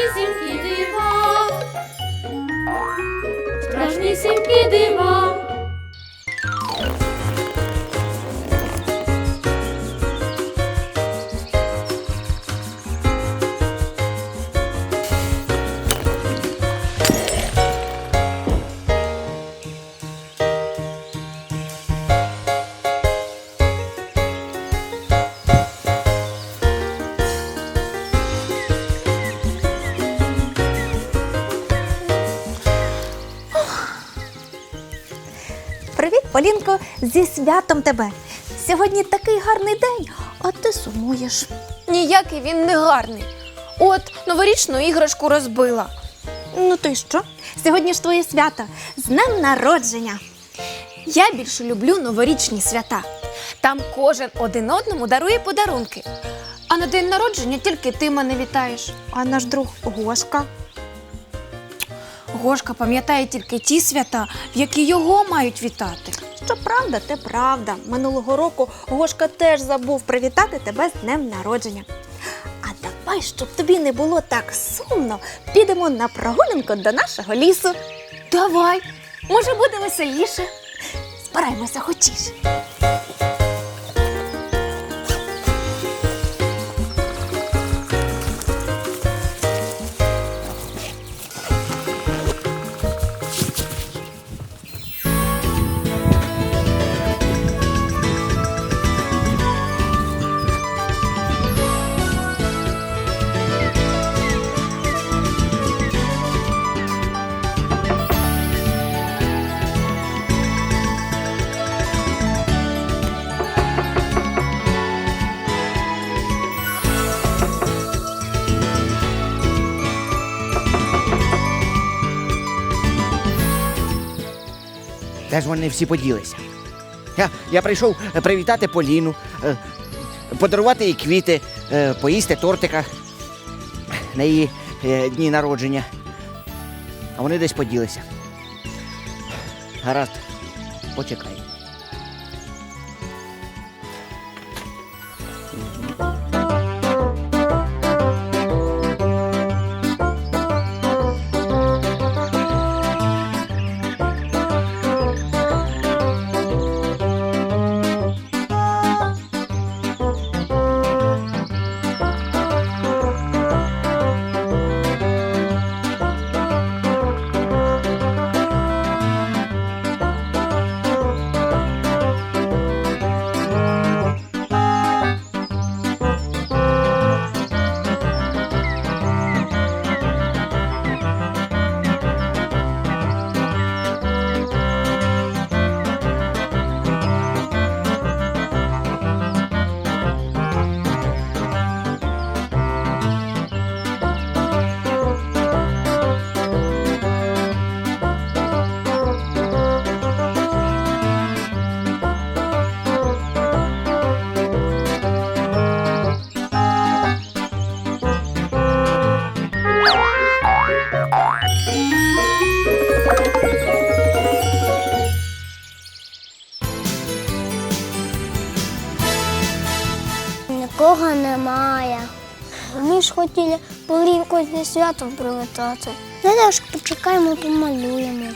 страшнісінькі дива. Страшнісінькі дива. Полінко, зі святом тебе. Сьогодні такий гарний день, а ти сумуєш. Ніякий він не гарний. От новорічну іграшку розбила. Ну ти що? Сьогодні ж твоє свято з днем народження. Я більше люблю новорічні свята. Там кожен один одному дарує подарунки. А на день народження тільки ти мене вітаєш. А наш друг Гошка. Гошка пам'ятає тільки ті свята, в які його мають вітати. Що правда, те правда. Минулого року Гошка теж забув привітати тебе з днем народження. А давай, щоб тобі не було так сумно, підемо на прогулянку до нашого лісу. Давай, може буде веселіше. Збираємося хочеш. Де ж вони всі поділися? Я, я прийшов е, привітати Поліну, е, подарувати їй квіти, е, поїсти тортика на її дні народження. А вони десь поділися. Гаразд, почекай. Нікого немає. Ми ж хотіли полівку зі святом прилетати. Зараз почекаємо, помалюємо.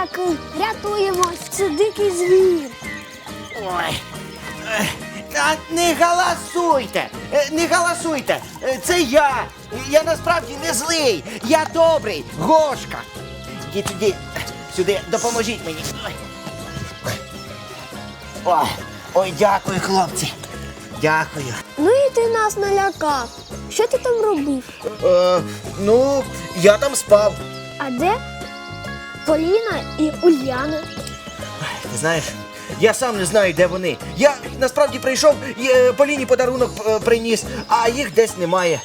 Такий? Рятуємось, це дикий звір. Ой. е, Та не галасуйте! е, Не галасуйте! Е, Це я! Я насправді не злий! Я добрий! Гошка! Ідіть сюди, сюди, допоможіть мені. Ой. Ой. Ой, дякую, хлопці. Дякую. Ну і ти нас налякав. Що ти там робив? Е, ну, я там спав. А де Поліна і Ульяна? Ти знаєш, я сам не знаю, де вони. Я насправді прийшов е, Поліні подарунок е, приніс, а їх десь немає.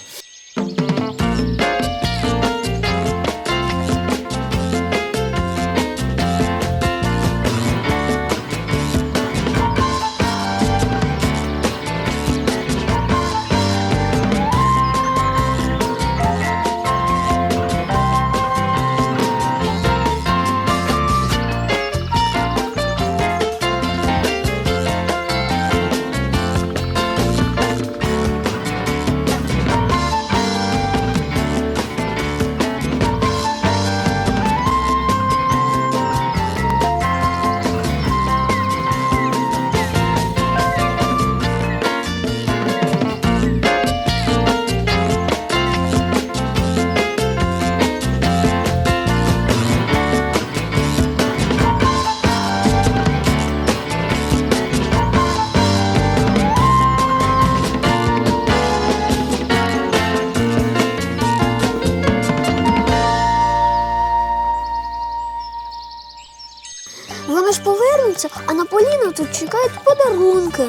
Поліну тут чекають подарунки.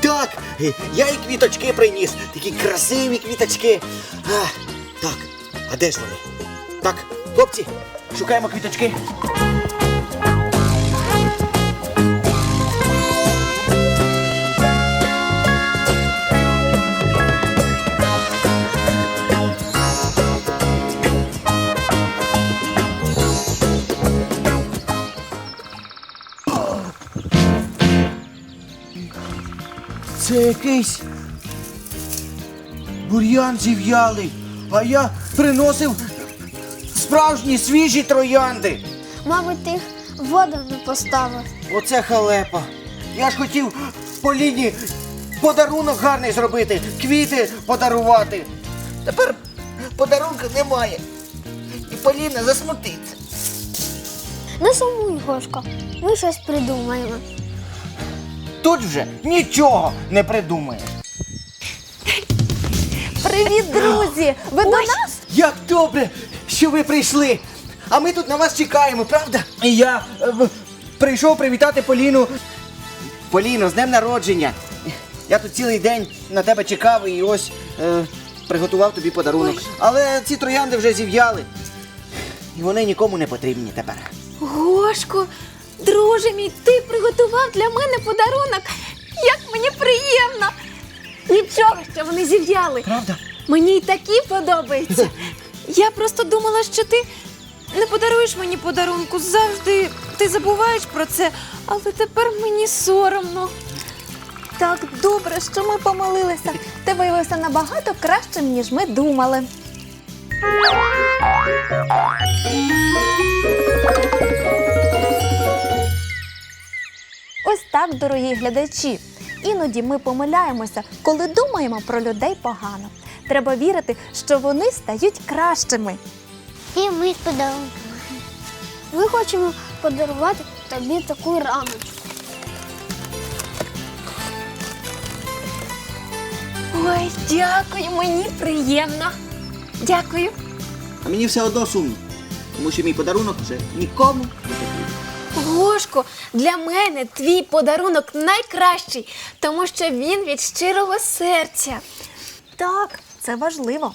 Так, е, я і квіточки приніс. Такі красиві квіточки. А, так, а де ж вони? Так, хлопці, шукаємо квіточки. Якийсь бур'ян зів'ялий, а я приносив справжні свіжі троянди. Мабуть, ти їх в воду не поставив. Оце халепа. Я ж хотів Поліні подарунок гарний зробити, квіти подарувати. Тепер подарунка немає. І Поліна засмутиться. Не сумуй, Гошко. Ми щось придумаємо. Тут вже нічого не придумаєш. Привіт, друзі! Ви до нас? Як добре, що ви прийшли. А ми тут на вас чекаємо, правда? І я е, в- прийшов привітати Поліну. Поліно, з днем народження. Я тут цілий день на тебе чекав і ось е, приготував тобі подарунок. Але ці троянди вже зів'яли. І вони нікому не потрібні тепер. Гошко, друже мій, ти приготував для мене подарунок. Як мені приємно! Нічого, що вони зів'яли. Правда? Мені й такі подобаються. Я просто думала, що ти не подаруєш мені подарунку. Завжди ти забуваєш про це, але тепер мені соромно. Так добре, що ми помолилися. Ти виявився набагато кращим, ніж ми думали. Ось так, дорогі глядачі. Іноді ми помиляємося, коли думаємо про людей погано. Треба вірити, що вони стають кращими. І ми з подарунками. Ми хочемо подарувати тобі таку рамочку. Ой, дякую, мені приємно. Дякую. А мені все одно сумно, тому що мій подарунок вже нікому не потрібен. Гошко, для мене твій подарунок найкращий, тому що він від щирого серця. Так, це важливо.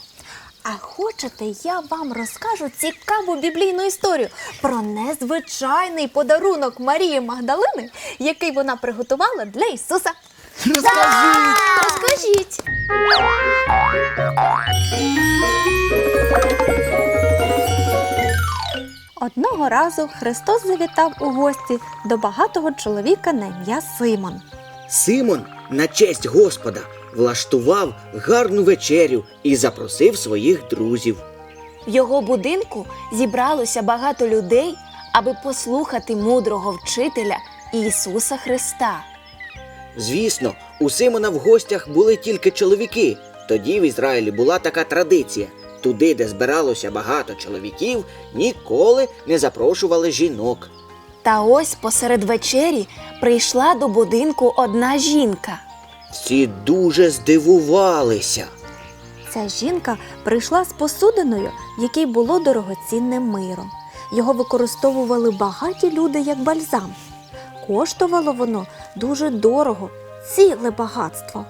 А хочете, я вам розкажу цікаву біблійну історію про незвичайний подарунок Марії Магдалини, який вона приготувала для Ісуса. Розкажи! Розкажіть. Одного разу Христос завітав у гості до багатого чоловіка на ім'я Симон. Симон на честь Господа влаштував гарну вечерю і запросив своїх друзів. В його будинку зібралося багато людей, аби послухати мудрого вчителя Ісуса Христа. Звісно, у Симона в гостях були тільки чоловіки. Тоді в Ізраїлі була така традиція. Туди, де збиралося багато чоловіків, ніколи не запрошували жінок. Та ось посеред вечері прийшла до будинку одна жінка. Всі дуже здивувалися. Ця жінка прийшла з посудиною, якій було дорогоцінне миро. Його використовували багаті люди як бальзам. Коштувало воно дуже дорого, ціле багатство.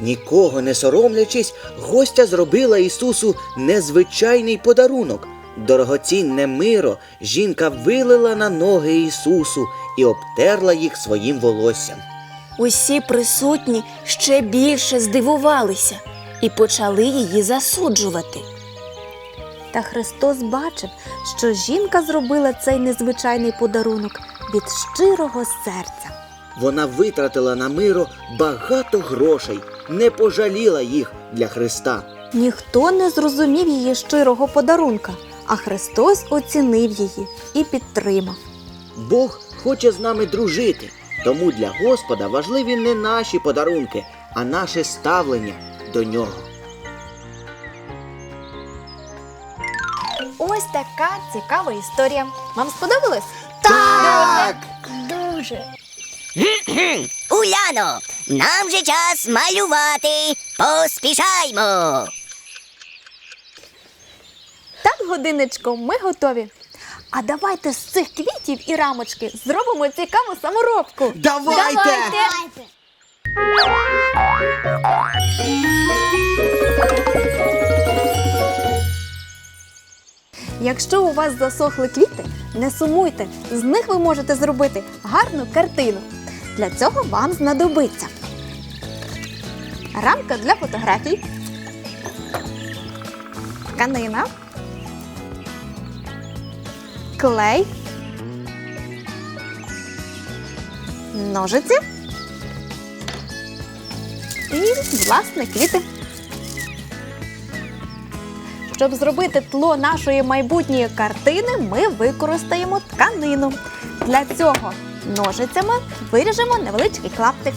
Нікого не соромлячись, гостя зробила Ісусу незвичайний подарунок. Дорогоцінне миро жінка вилила на ноги Ісусу і обтерла їх своїм волоссям. Усі присутні ще більше здивувалися і почали її засуджувати. Та Христос бачив, що жінка зробила цей незвичайний подарунок від щирого серця. Вона витратила на миро багато грошей, не пожаліла їх для Христа. Ніхто не зрозумів її щирого подарунка, а Христос оцінив її і підтримав. Бог хоче з нами дружити, тому для Господа важливі не наші подарунки, а наше ставлення до нього. Ось така цікава історія. Вам сподобалось? Так! Дуже. Уляно, нам же час малювати. Поспішаймо. Так, годиночко, ми готові. А давайте з цих квітів і рамочки зробимо цікаву саморобку. Давайте! Якщо у вас засохли квіти, не сумуйте, з них ви можете зробити гарну картину. Для цього вам знадобиться рамка для фотографій, тканина, клей, ножиці і, власне, квіти. Щоб зробити тло нашої майбутньої картини, ми використаємо тканину. Для цього ножицями виріжемо невеличкий клаптик.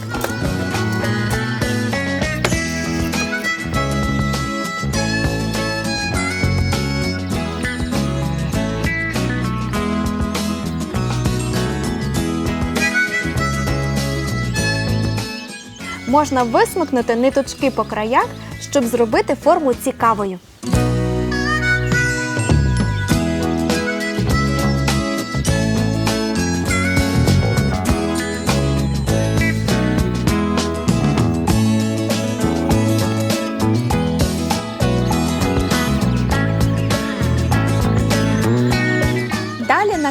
Можна висмикнути ниточки по краях, щоб зробити форму цікавою.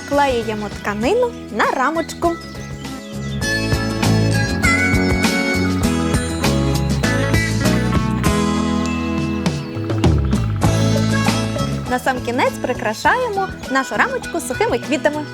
Наклеюємо тканину на рамочку. Сам кінець прикрашаємо нашу рамочку сухими квітами.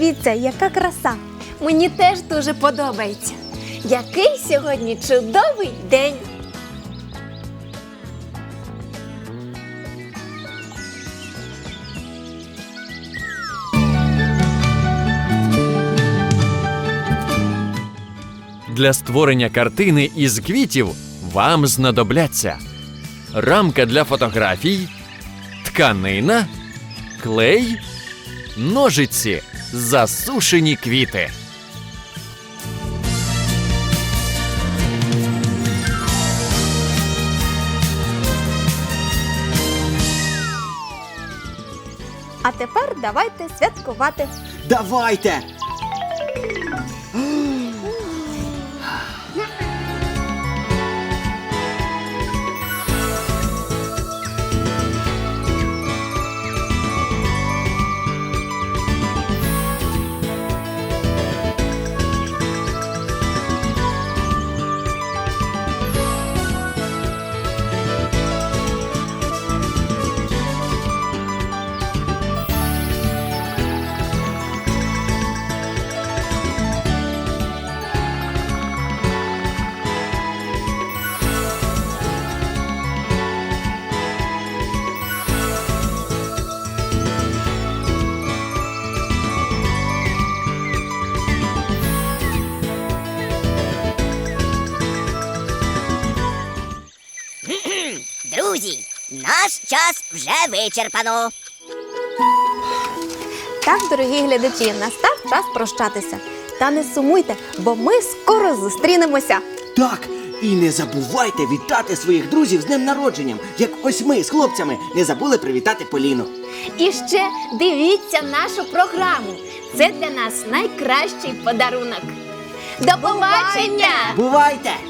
Дивіться, яка краса! Мені теж дуже подобається. Який сьогодні чудовий день! Для створення картини із квітів вам знадобляться рамка для фотографій, тканина, клей, ножиці, засушені квіти. А тепер давайте святкувати. Давайте! Час вже вичерпано. Так, дорогі глядачі, настав час прощатися. Та не сумуйте, бо ми скоро зустрінемося. Так, і не забувайте вітати своїх друзів з днем народженням, як ось ми з хлопцями не забули привітати Поліну. І ще дивіться нашу програму. Це для нас найкращий подарунок. До побачення! Бувайте!